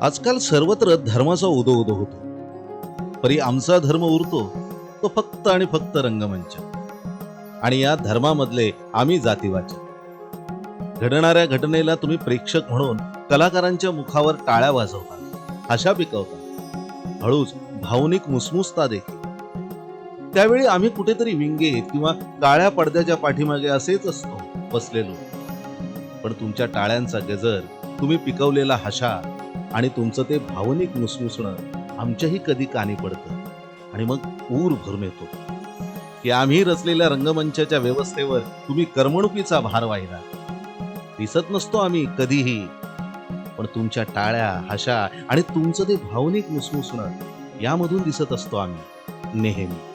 आजकाल सर्वत्र धर्माचा उदो उदो होतो. परी आमचा धर्म उरतो तो फक्त आणि फक्त रंगमंच. आणि या धर्मामधले आम्ही जातीवाचक. घडणाऱ्या घटनेला तुम्ही प्रेक्षक म्हणून कलाकारांच्या मुखावर टाळ्या वाजवता आशा पिकवता. हळूच भावनिक मुसमुसता देखील त्यावेळी आम्ही कुठेतरी विंगे किंवा काळ्या पडद्याच्या पाठीमागे असेच असतो बसलेलो. पण तुमच्या टाळ्यांचा गजर तुम्ही पिकवलेला हशा आणि तुमचं ते भावनिक मुसमुसणं आमच्याही कधी कानी पडतं. आणि मग ऊर भरून येतो की आम्ही रचलेल्या रंगमंचाच्या व्यवस्थेवर तुम्ही करमणुकीचा भार वाहिला. दिसत नसतो आम्ही कधीही. पण तुमच्या टाळ्या हशा आणि तुमचं ते भावनिक मुसमुसणं यामधून दिसत असतो आम्ही नेहमी.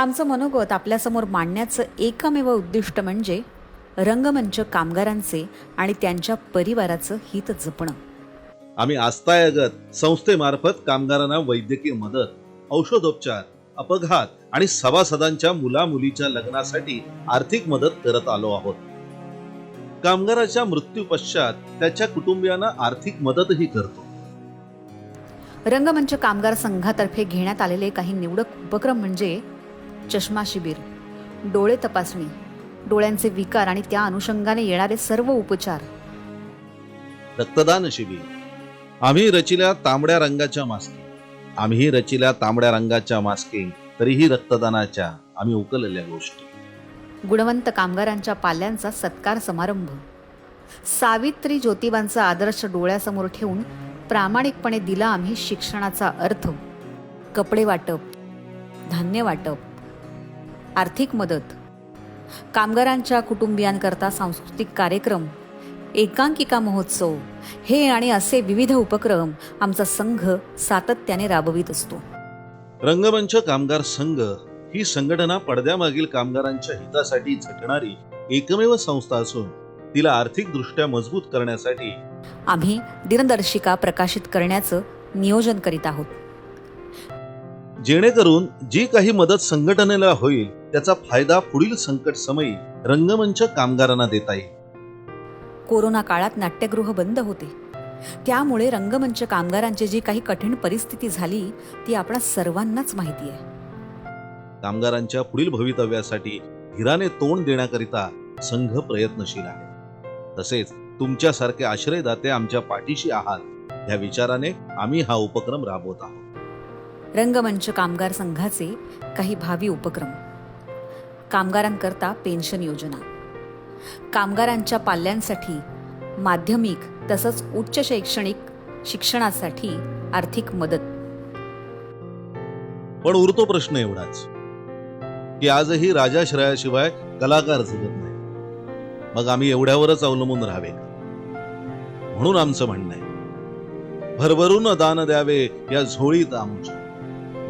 आमचं मनोगत आपल्यासमोर मांडण्याचं एकमेव उद्दिष्ट म्हणजे रंगमंच कामगारांचे आणि त्यांच्या परिवाराचं हित जपणं. आम्ही आस्थायगत संस्थेमार्फत कामगारांना वैद्यकीय मदत औषधोपचार अपघात आणि सभासदांच्या मुला मुलीच्या लग्नासाठी आर्थिक मदत करत आलो आहोत. कामगाराच्या मृत्यू पश्चात त्याच्या कुटुंबियांना आर्थिक मदतही करतो. रंगमंच कामगार संघातर्फे घेण्यात आलेले काही निवडक उपक्रम म्हणजे चष्मा शिबिर डोळे तपासणी डोळ्यांचे विकार आणि त्या अनुषंगाने येणारे सर्व उपचार. रक्तदान शिबिर. आम्ही रचिल्या तांबड्या रंगाच्या मास्किंग आम्ही रचिल्या तांबड्या रंगाच्या मास्किंग तरीही रक्तदानाच्या आम्ही उकललेल्या गोष्टी. गुणवंत कामगारांच्या पाल्यांचा सत्कार समारंभ. सावित्री ज्योतिबांचा आदर्श डोळ्यासमोर ठेवून प्रामाणिकपणे दिला आम्ही शिक्षणाचा अर्थ. कपडे वाटप धान्य वाटप आर्थिक मदत. कामगारांच्या कुटुंबियांकरता सांस्कृतिक कार्यक्रम एकांकिका महोत्सव हे आणि असे विविध उपक्रम आमचा संघ सातत्याने राबवित असतो. रंगमंच कामगार संघ ही संघटना पडद्यामागील कामगारांच्या हितासाठी झटणारी एकमेव संस्था असून तिला आर्थिक दृष्ट्या मजबूत करण्यासाठी आम्ही दिनदर्शिका प्रकाशित करण्याचं नियोजन करीत आहोत. जेणेकरून जी काही मदत संघटनेला होईल त्याचा फायदा पुढील संकट समयी रंगमंच कामगारांना देता येईल. कोरोना काळात नाट्यगृह बंद होते. त्यामुळे रंगमंच कामगारांची जी काही कठीण परिस्थिती झाली ती आपणा सर्वांनाच माहिती आहे. कामगारांच्या पुढील भवितव्यासाठी धीराने तोंड देण्याकरिता संघ प्रयत्नशील आहे. तसेच तुमच्यासारखे आश्रयदाते आमच्या पाठीशी आहात या विचाराने आम्ही हा उपक्रम राबवत आहोत. रंगमंच कामगार संघाचे काही भावी उपक्रम. कामगारांकरता पेन्शन योजना. कामगारांच्या पाल्यांसाठी माध्यमिक तसंच उच्च शैक्षणिक शिक्षणासाठी आर्थिक मदत. पण उरतो प्रश्न एवढाच की आजही राजाश्रयाशिवाय कलाकार जगत नाही. मग आम्ही एवढ्यावरच अवलंबून राहावे म्हणून आमचं म्हणणं आहे. भरभरून दान द्यावे या झोळीत आमच्या.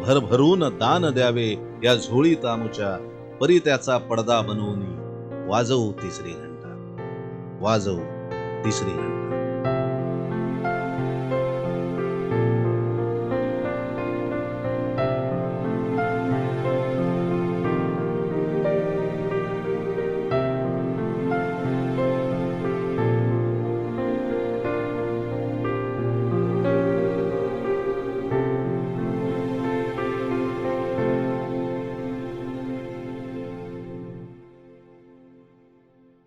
भरभरून दान द्यावे या झोळी तामुच्या परी त्याचा पडदा बनवून वाजवू तिसरी घंटा. वाजवू तिसरी घंटा.